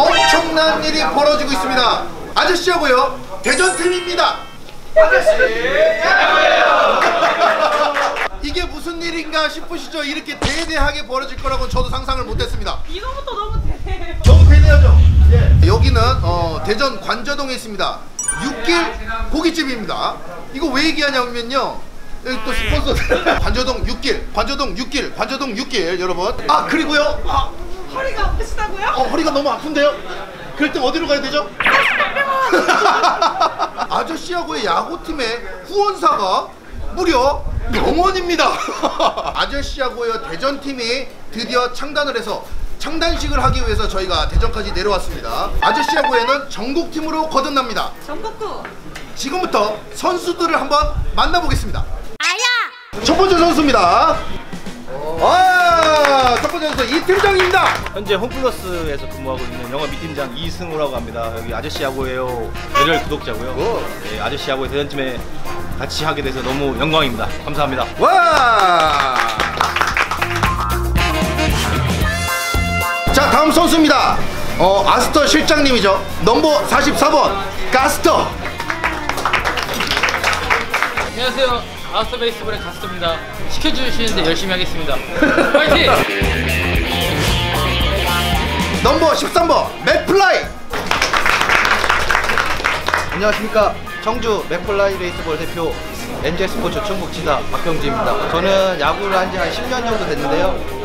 엄청난 일이 벌어지고 있습니다. 아저씨하고요 대전팀입니다. 아저씨 이게 무슨 일인가 싶으시죠? 이렇게 대대하게 벌어질 거라고 저도 상상을 못했습니다. 이거부터 너무 대. 너무 대대하죠? 예. 여기는 어, 대전 관저동에 있습니다. 육길 고깃집입니다. 이거 왜 얘기하냐면요. 여기 또 스폰서 관저동 육길, 관저동 육길, 관저동 육길 여러분. 아 그리고요. 아, 허리가 아프시다고요? 어, 허리가 너무 아픈데요? 그럴 땐 어디로 가야 되죠? 아저씨하고의 야구팀의 후원사가 무려 병원입니다. 아저씨하고의 대전팀이 드디어 창단을 해서 창단식을 하기 위해서 저희가 대전까지 내려왔습니다. 아저씨하고에는 전국팀으로 거듭납니다. 전국구. 지금부터 선수들을 한번 만나보겠습니다. 아야. 첫 번째 선수입니다. 아, 첫 번째 선수 이팀장입니다. 현재 홈플러스에서 근무하고 있는 영업 미팀장 이승우라고 합니다. 여기 아저씨 야구예요. 열혈 구독자고요. 오. 네, 아저씨 야구의 대전팀에 같이 하게 돼서 너무 영광입니다. 감사합니다. 와! 자, 다음 선수입니다. 어, 아스터 실장님이죠. 넘버 44번 가스터. 안녕하세요. 아스터 베이스볼의 가스토입니다. 시켜주시는데 열심히 하겠습니다. 파이팅! 넘버 13번 맥플라이. 안녕하십니까 청주 맥플라이 베이스볼 대표 MJ 스포츠 충북 지사 박경지입니다. 저는 야구를 한 지 한 10년 정도 됐는데요.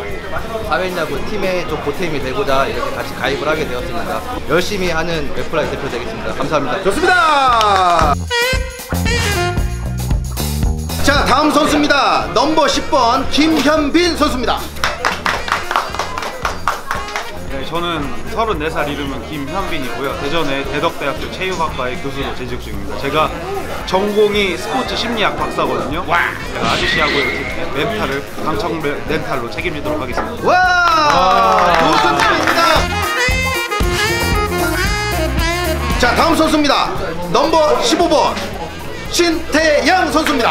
사회인 야구 팀에 좀 보탬이 되고자 이렇게 같이 가입을 하게 되었습니다. 열심히 하는 맥플라이 대표 되겠습니다. 감사합니다. 좋습니다. 자, 다음 선수입니다. 넘버 10번 김현빈 선수입니다. 저는 34살 이름은 김현빈이고요. 대전의 대덕대학교 체육학과의 교수로 재직 중입니다. 제가 전공이 스포츠 심리학 박사거든요. 제가 아저씨하고 멘탈을 강청 멘탈로 책임지도록 하겠습니다. 와! 교수님입니다. 자, 다음 선수입니다. 넘버 15번 신태양 선수입니다.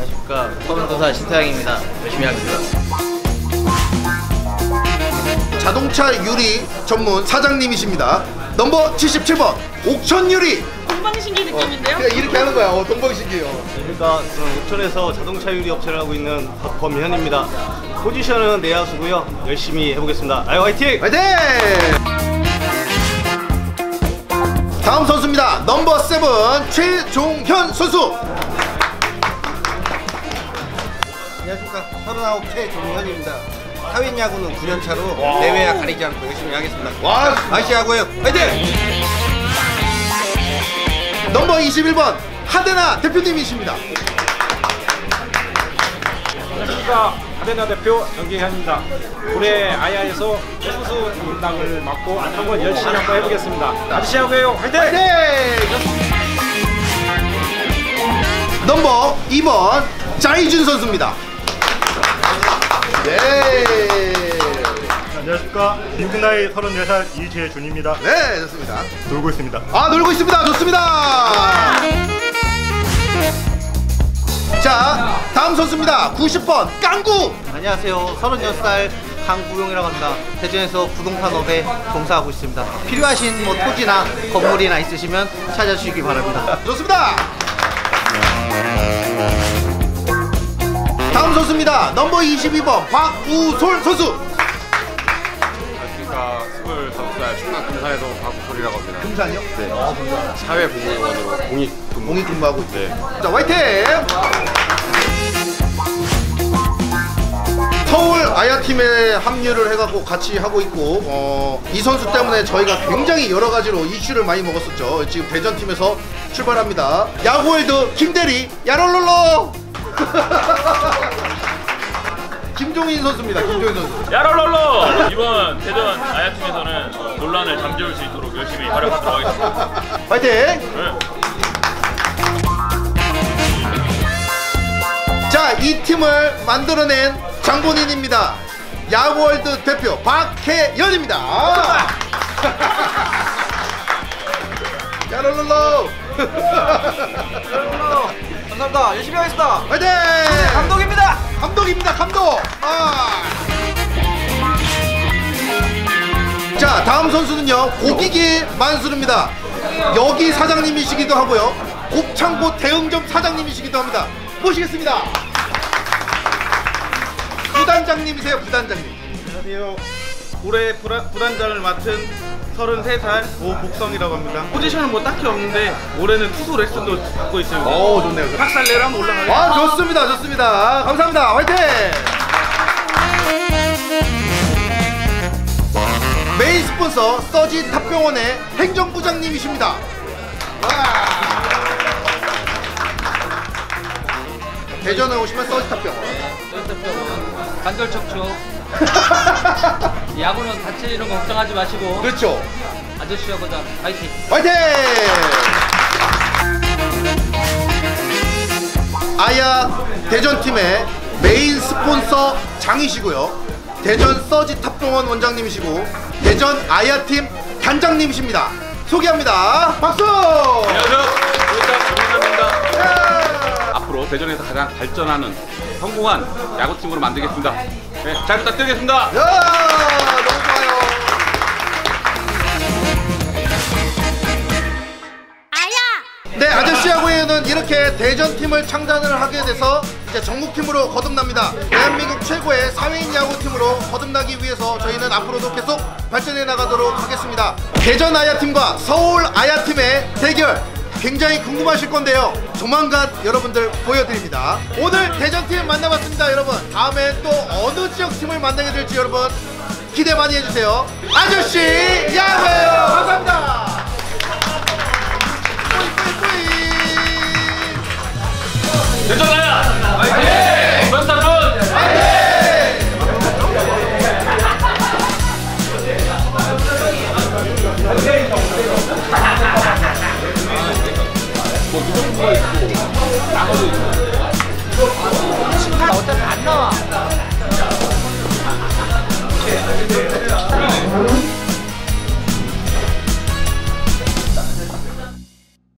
안녕하십니까 32살 신태양입니다. 열심히 하겠습니다. 자동차 유리 전문 사장님이십니다. 넘버 77번 옥천 유리. 동방신기 느낌인데요? 그냥 이렇게 하는 거야. 어, 동방신기요. 그러니까 저는 옥천에서 자동차 유리 업체를 하고 있는 박범현입니다. 포지션은 내야수고요. 열심히 해보겠습니다. 아유 화이팅! 화이팅! 다음 선수입니다. 넘버 7 최종현 선수. 안녕하십니까 39세 조민현입니다. 사회인 야구는 9년 차로 대회야 가리지 않고 열심히 하겠습니다. 와, 아시 야구예요. 화이팅! 넘버 21번 하데나 대표님이십니다. 안녕하십니까 하데나 대표 정기현입니다. 올해 아야에서 선수 담당을 맡고 한번 열심히 한번 해보겠습니다. 아저씨 하고요 화이팅! 네. 넘버 2번 짜이준 선수입니다. 안녕하십니까 빈크나이 34살 이재준입니다. 네, 좋습니다. 놀고 있습니다. 아, 놀고 있습니다. 좋습니다. 자, 다음 선수입니다. 90번 깡구. 안녕하세요. 36살 강구용이라고 합니다. 대전에서 부동산업에 종사하고 있습니다. 필요하신 뭐 토지나 건물이나 있으시면 찾아주시기 바랍니다. 좋습니다. 다음 선수입니다. 넘버 22번 박우솔 선수. 박우솔이라고 합니다 금산이요? 네. 사회복무원으로 공익 근무 공익 근무하고 있어요. 네. 자, 화이팅! 서울 아야팀에 합류를 해갖고 같이 하고 있고 어, 이 선수 때문에 저희가 굉장히 여러 가지로 이슈를 많이 먹었었죠. 지금 대전팀에서 출발합니다. 야구월드 김대리 야롤롤로 김종인 선수입니다. 김종인 선수. 야롤롤로 이번 대전 아야팀에서는 어, 논란을 잠재울 수 있도록 열심히 활약하도록 하겠습니다. 화이팅! 네. 자, 이 팀을 만들어낸 장본인입니다. 야구월드 대표 박혜연입니다. 야롤롤로 감사합니다. 열심히 하겠습니다. 화이팅! 감독입니다. 감독입니다, 감독. 아. 자 다음 선수는요 고기기 만수르입니다 여기 사장님이시기도 하고요 곱창고 대응점 사장님이시기도 합니다 모시겠습니다 부단장님이세요 부단장님 안녕하세요. 올해 불안, 불안장을 맡은 33살 오복성이라고 합니다. 포지션은 뭐 딱히 없는데 올해는 투수 레슨도 받고 있습니다. 오 좋네요 박살내로 한번 올라가요. 아 좋습니다 좋습니다 감사합니다 화이팅 메인 스폰서 서지 탑병원의 행정부장님이십니다 와. 대전에 오시면 서지 탑병원 연습병원 관절 척추. 야구는 다칠 이런 거 걱정하지 마시고. 그렇죠. 아저씨하고자. 파이팅. 화이팅! 아야 대전팀의 메인 스폰서 장이시고요. 대전 서지 탑병원 원장님이시고 대전 아야팀 단장님이십니다. 소개합니다. 박수! 안녕하세요. 조이장 앞으로 대전에서 가장 발전하는 성공한 야구팀으로 만들겠습니다. 네, 잘 부탁드리겠습니다. 야 너무 좋아요 네 아저씨야구에는 이렇게 대전팀을 창단을 하게 돼서 이제 전국팀으로 거듭납니다. 대한민국 최고의 사회인 야구팀으로 거듭나기 위해서 저희는 앞으로도 계속 발전해 나가도록 하겠습니다. 대전 아야팀과 서울 아야팀의 대결 굉장히 궁금하실 건데요. 조만간 여러분들 보여드립니다. 오늘 대전팀 만나봤습니다 여러분. 다음에 또 어느 지역팀을 만나게 될지 여러분 기대 많이 해주세요. 아저씨 야매요 감사합니다. 괜찮아요. 화이팅! 런스타분 뭐 누군가 있고 나머지 어차피 안 나와. Yeah.